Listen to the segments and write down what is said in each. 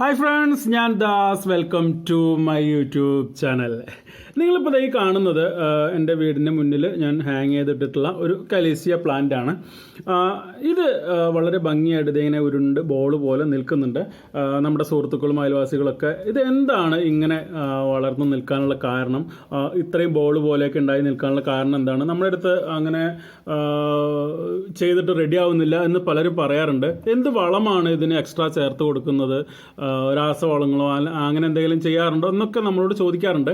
Hi friends ഞാൻ Das. Welcome to my YouTube channel നിങ്ങളിപ്പോൾ ഈ കാണുന്നത് എന്റെ വീടിന്റെ മുന്നിൽ ഞാൻ ഹാങ് ചെയ്തിട്ടുള്ള ഒരു കലേസിയ പ്ലാന്റ് ആണ്. ഇത് വളരെ ഭംഗിയായിട്ട് ഇതിങ്ങനെ ഉരുണ്ട് ബോൾ പോലെ നിൽക്കുന്നുണ്ട്. നമ്മുടെ സുഹൃത്തുക്കളും അയൽവാസികളൊക്കെ. ഇത് എന്താണ് ഇങ്ങനെ വളർന്നു നിൽക്കാനുള്ള കാരണം? ഇത്രയും ബോൾ പോലെയൊക്കെ ഉണ്ടായി നിൽക്കാനുള്ള കാരണം എന്താണ്? നമ്മുടെ അടുത്ത് അങ്ങനെ ചെയ്തിട്ട് റെഡി ആവുന്നില്ല എന്ന് പലരും പറയാറുണ്ട്. എന്ത് വളമാണ് ഇതിന് എക്സ്ട്രാ ചേർത്ത് കൊടുക്കുന്നത്? രാസവളങ്ങളോ അങ്ങനെ എന്തെങ്കിലും ചെയ്യാറുണ്ടോ എന്നൊക്കെ നമ്മളോട് ചോദിക്കാറുണ്ട്.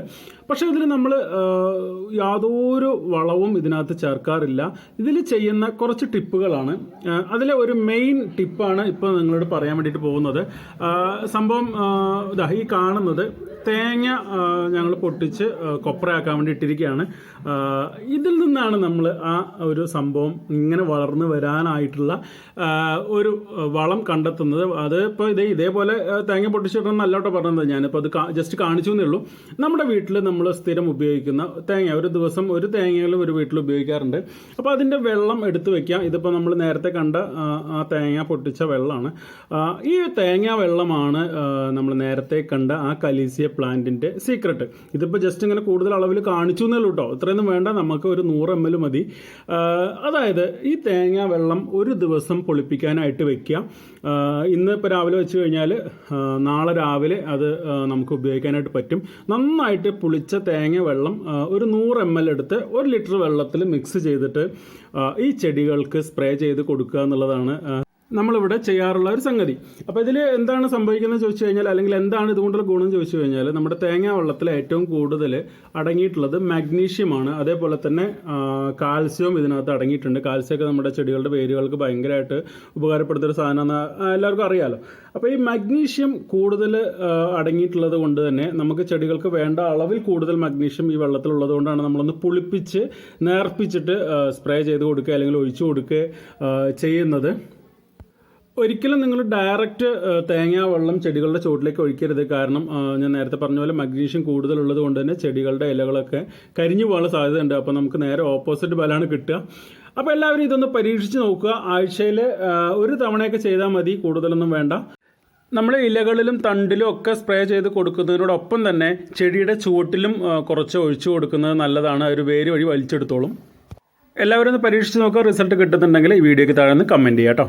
പക്ഷേ ഇതിൽ നമ്മൾ യാതൊരു വളവും ഇതിനകത്ത് ചേർക്കാറില്ല. ഇതിൽ ചെയ്യുന്ന കുറച്ച് ടിപ്പുകളാണ്. അതിലെ ഒരു മെയിൻ ടിപ്പാണ് ഇപ്പോൾ നിങ്ങളോട് പറയാൻ വേണ്ടിയിട്ട് പോകുന്നത്. സംഭവം ഈ കാണുന്നത് തേങ്ങ ഞങ്ങൾ പൊട്ടിച്ച് കൊപ്രയാക്കാൻ വേണ്ടി ഇട്ടിരിക്കുകയാണ്. ഇതിൽ നിന്നാണ് നമ്മൾ ആ ഒരു സംഭവം ഇങ്ങനെ വളർന്നു വരാനായിട്ടുള്ള ഒരു വളം കണ്ടെത്തുന്നത്. അത് ഇപ്പോൾ ഇതേ ഇതേപോലെ തേങ്ങ പൊട്ടിച്ചിടണം നല്ലോട്ടോ പറഞ്ഞത് ഞാനിപ്പോൾ അത് ജസ്റ്റ് കാണിച്ചു എന്നേ ഉള്ളൂ. നമ്മുടെ വീട്ടിൽ നമ്മൾ സ്ഥിരം ഉപയോഗിക്കുന്ന തേങ്ങ ഒരു ദിവസം ഒരു തേങ്ങയിലും ഒരു വീട്ടിൽ ഉപയോഗിക്കാറുണ്ട്. അപ്പോൾ അതിന്റെ വെള്ളം എടുത്തു വെക്കാം. ഇതിപ്പോൾ നമ്മൾ നേരത്തെ കണ്ട ആ തേങ്ങ പൊട്ടിച്ച വെള്ളമാണ്. ഈ തേങ്ങ വെള്ളമാണ് നമ്മൾ നേരത്തെ കണ്ട ആ കലീസിയ പ്ലാന്റിന്റെ സീക്രട്ട് ഇതിപ്പോൾ ജസ്റ്റ് ഇങ്ങനെ കൂടുതൽ അളവിൽ കാണിച്ചു എന്നേ ഉള്ളൂ കേട്ടോ ഇത്രയൊന്നും വേണ്ട നമുക്ക് ഒരു നൂറ് എം എൽ മതി. അതായത് ഈ തേങ്ങ വെള്ളം ഒരു ദിവസം പൊളിപ്പിക്കാനായിട്ട് വെക്കുക. ഇന്ന് ഇപ്പോൾ രാവിലെ വെച്ച് കഴിഞ്ഞാൽ നാളെ രാവിലെ അത് നമുക്ക് ഉപയോഗിക്കാനായിട്ട് പറ്റും. നന്നായിട്ട് പുളിച്ച തേങ്ങ വെള്ളം ഒരു നൂറ് എം എൽ എടുത്ത് ഒരു ലിറ്റർ വെള്ളത്തിൽ മിക്സ് ചെയ്തിട്ട് ഈ ചെടികൾക്ക് സ്പ്രേ ചെയ്ത് കൊടുക്കുക എന്നുള്ളതാണ് നമ്മളിവിടെ ചെയ്യാറുള്ള ഒരു സംഗതി. അപ്പോൾ ഇതിൽ എന്താണ് സംഭവിക്കുന്നത് ചോദിച്ചു കഴിഞ്ഞാൽ അല്ലെങ്കിൽ എന്താണ് ഇതുകൊണ്ടുള്ള ഗുണം ചോദിച്ചു കഴിഞ്ഞാൽ നമ്മുടെ തേങ്ങാ വെള്ളത്തിൽ ഏറ്റവും കൂടുതൽ അടങ്ങിയിട്ടുള്ളത് മാഗ്നീഷ്യമാണ്. അതേപോലെ തന്നെ കാൽസ്യം കാൽസ്യവും ഇതിനകത്ത് അടങ്ങിയിട്ടുണ്ട്. കാൽസ്യമൊക്കെ നമ്മുടെ ചെടികളുടെ വേരുകൾക്ക് ഭയങ്കരമായിട്ട് ഉപകാരപ്പെടുത്തുന്ന ഒരു സാധനമെന്ന് എല്ലാവർക്കും അറിയാലോ. അപ്പോൾ ഈ മാഗ്നീഷ്യം കൂടുതൽ അടങ്ങിയിട്ടുള്ളത് കൊണ്ട് തന്നെ നമുക്ക് ചെടികൾക്ക് വേണ്ട അളവിൽ കൂടുതൽ മാഗ്നീഷ്യം ഈ വെള്ളത്തിലുള്ളത് കൊണ്ടാണ് നമ്മളൊന്ന് പുളിപ്പിച്ച് നേർപ്പിച്ചിട്ട് സ്പ്രേ ചെയ്ത് കൊടുക്കുക അല്ലെങ്കിൽ ഒഴിച്ചു കൊടുക്കുക ചെയ്യുന്നത്. ഒരിക്കലും നിങ്ങൾ ഡയറക്റ്റ് തേങ്ങാ വെള്ളം ചെടികളുടെ ചുവട്ടിലേക്ക് ഒഴിക്കരുത്. കാരണം ഞാൻ നേരത്തെ പറഞ്ഞ പോലെ മഗ്നീഷ്യം കൂടുതലുള്ളത് കൊണ്ട് തന്നെ ചെടികളുടെ ഇലകളൊക്കെ കരിഞ്ഞു പോകാനുള്ള സാധ്യതയുണ്ട്. അപ്പോൾ നമുക്ക് നേരെ ഓപ്പോസിറ്റ് ബലമാണ് കിട്ടുക. അപ്പോൾ എല്ലാവരും ഇതൊന്ന് പരീക്ഷിച്ച് നോക്കുക. ആഴ്ചയിൽ ഒരു തവണയൊക്കെ ചെയ്താൽ മതി. കൂടുതലൊന്നും വേണ്ട. നമ്മൾ ഇലകളിലും തണ്ടിലും ഒക്കെ സ്പ്രേ ചെയ്ത് കൊടുക്കുന്നതിനോടൊപ്പം തന്നെ ചെടിയുടെ ചുവട്ടിലും കുറച്ച് ഒഴിച്ചു കൊടുക്കുന്നത് നല്ലതാണ്. ഒരു വേര് വഴി വലിച്ചെടുത്തോളും. എല്ലാവരും ഒന്ന് പരീക്ഷിച്ച് നോക്കുക. റിസൾട്ട് കിട്ടുന്നുണ്ടെങ്കിൽ ഈ വീഡിയോയ്ക്ക് താഴെ ഒന്ന് കമന്റ് ചെയ്യാം കേട്ടോ.